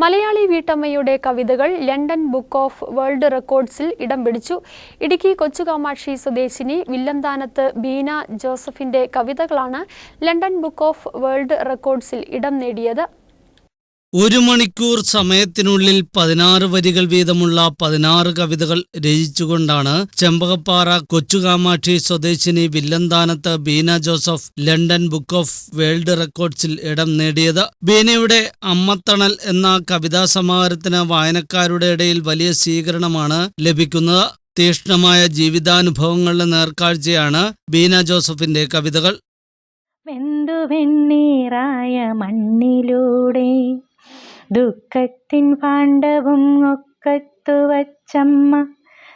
മലയാളി വീട്ടമ്മയുടെ കവിതകൾ London book of world റെക്കോർഡ്സിൽ ഇടം പിടിച്ചു. ഇടുക്കി കൊച്ചുകാമാക്ഷി സ്വദേശിനി വില്ലന്താനത്ത് ബീന ജോസഫിന്റെ കവിതകളാണ് ലണ്ടൻ ബുക്ക് ഓഫ് വേൾഡ് റെക്കോർഡ്സിൽ ഇടം നേടിയത്. ഒരു മണിക്കൂർ സമയത്തിനുള്ളിൽ പതിനാറ് വരികൾ വീതമുള്ള പതിനാറ് കവിതകൾ രചിച്ചുകൊണ്ടാണ് ചെമ്പകപ്പാറ കൊച്ചുകാമാക്ഷി സ്വദേശിനി Villanthanath Beena Joseph London book of world റെക്കോർഡ്സിൽ ഇടം നേടിയത്. ബീനയുടെ അമ്മത്തണൽ എന്ന കവിതാ സമാഹാരത്തിന് വായനക്കാരുടെ ഇടയിൽ വലിയ സ്വീകരണമാണ് ലഭിക്കുന്നത്. തീക്ഷ്ണമായ ജീവിതാനുഭവങ്ങളുടെ നേർക്കാഴ്ചയാണ് ബീന ജോസഫിന്റെ കവിതകൾ. മണ്ണിലൂടെ ദുഃഖത്തിൻ പാണ്ഡവും ഒക്കത്തു വച്ചമ്മ.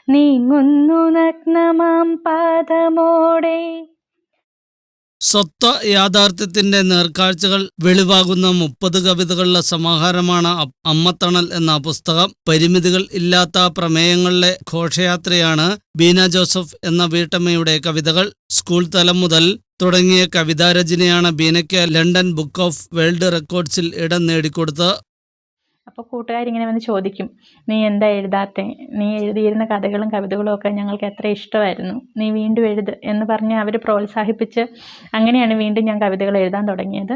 നീങ്ങുന്നു നഗ്നമാം പാദമോടെ. സ്വത്വ യാഥാർത്ഥ്യത്തിന്റെ നേർക്കാഴ്ചകൾ വെളിവാകുന്ന മുപ്പത് കവിതകളുടെ സമാഹാരമാണ് അമ്മത്തണൽ എന്ന പുസ്തകം. പരിമിതികൾ ഇല്ലാത്ത പ്രമേയങ്ങളിലെ ഘോഷയാത്രയാണ് ബീന ജോസഫ് എന്ന വീട്ടമ്മയുടെ കവിതകൾ. സ്കൂൾ തലം മുതൽ തുടങ്ങിയ കവിതാരചനയാണ് ബീനയ്ക്ക് ലണ്ടൻ ബുക്ക് ഓഫ് വേൾഡ് റെക്കോർഡ്സിൽ ഇടം നേടിക്കൊടുത്തത്. അപ്പോൾ കൂട്ടുകാരിങ്ങനെ വന്ന് ചോദിക്കും നീ എന്താ എഴുതാത്തെ? നീ എഴുതിയിരുന്ന കഥകളും കവിതകളും ഒക്കെ ഞങ്ങൾക്ക് എത്ര ഇഷ്ടമായിരുന്നു? നീ വീണ്ടും എഴുത് എന്ന് പറഞ്ഞ് അവർ പ്രോത്സാഹിപ്പിച്ച് അങ്ങനെയാണ് വീണ്ടും ഞാൻ കവിതകൾ എഴുതാൻ തുടങ്ങിയത്.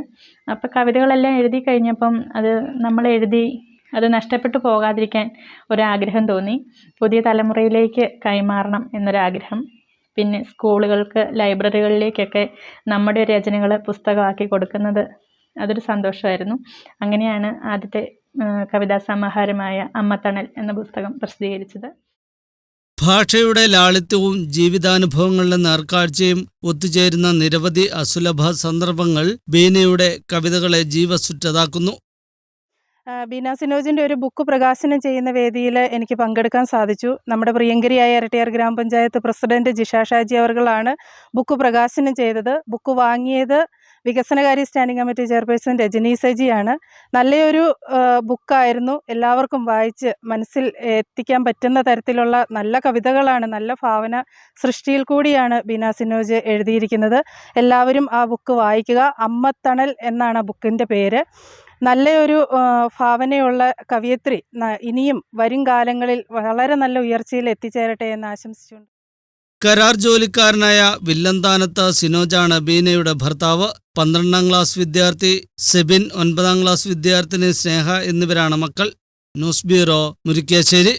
അപ്പോൾ കവിതകളെല്ലാം എഴുതി കഴിഞ്ഞപ്പം അത് നമ്മൾ എഴുതി അത് നഷ്ടപ്പെട്ടു പോകാതിരിക്കാൻ ഒരാഗ്രഹം തോന്നി. പുതിയ തലമുറയിലേക്ക് കൈമാറണം എന്നൊരാഗ്രഹം. പിന്നെ സ്കൂളുകൾക്ക് ലൈബ്രറികളിലേക്കൊക്കെ നമ്മുടെ രചനകൾ പുസ്തകമാക്കി കൊടുക്കുന്നത് അതൊരു സന്തോഷമായിരുന്നു. അങ്ങനെയാണ് ആദ്യത്തെ കവിതാ സമാഹാരമായ അമ്മത്തണൽ എന്ന പുസ്തകം പ്രസിദ്ധീകരിച്ചത്. ഭാഷയുടെ ലാളിത്യവും ജീവിതാനുഭവങ്ങളുടെ നേർക്കാഴ്ചയും ഒത്തുചേരുന്ന നിരവധി അസുലഭ സന്ദർഭങ്ങൾ ബീനയുടെ കവിതകളെ ജീവസുറ്റതാക്കുന്നു ബീന സിനോജിന്റെ ഒരു ബുക്ക് പ്രകാശനം ചെയ്യുന്ന വേദിയിൽ എനിക്ക് പങ്കെടുക്കാൻ സാധിച്ചു. നമ്മുടെ പ്രിയങ്കരിയായ ഇരട്ടിയാർ ഗ്രാമപഞ്ചായത്ത് പ്രസിഡന്റ് ജിഷ ഷാജി അവർകളാണ് ബുക്ക് പ്രകാശനം ചെയ്തത്. ബുക്ക് വാങ്ങിയത് വികസനകാര്യ സ്റ്റാൻഡിംഗ് കമ്മിറ്റി ചെയർപേഴ്സൺ രജനി സജിയാണ്. നല്ലൊരു ബുക്കായിരുന്നു. എല്ലാവർക്കും വായിച്ച് മനസ്സിൽ എത്തിക്കാൻ പറ്റുന്ന തരത്തിലുള്ള നല്ല കവിതകളാണ് നല്ല ഭാവന സൃഷ്ടിയിൽ കൂടിയാണ് ബീന സിനോജ് എഴുതിയിരിക്കുന്നത്. എല്ലാവരും ആ ബുക്ക് വായിക്കുക. അമ്മത്തണൽ എന്നാണ് ആ ബുക്കിന്റെ പേര്. നല്ലൊരു ഭാവനയുള്ള കവിയത്രി ഇനിയും വരും കാലങ്ങളിൽ വളരെ നല്ല ഉയർച്ചയിൽ എത്തിച്ചേരട്ടെ എന്ന് ആശംസിച്ചുകൊണ്ട് കരാർ ജോലിക്കാരനായ വില്ലന്താനത്ത് സിനോജാണ് ബീനയുടെ ഭർത്താവ്. പന്ത്രണ്ടാം ക്ലാസ് വിദ്യാർത്ഥി സെബിൻ ഒൻപതാം ക്ലാസ് വിദ്യാർത്ഥിനി സ്നേഹ എന്നിവരാണ് മക്കൾ. News bureau Murickassery.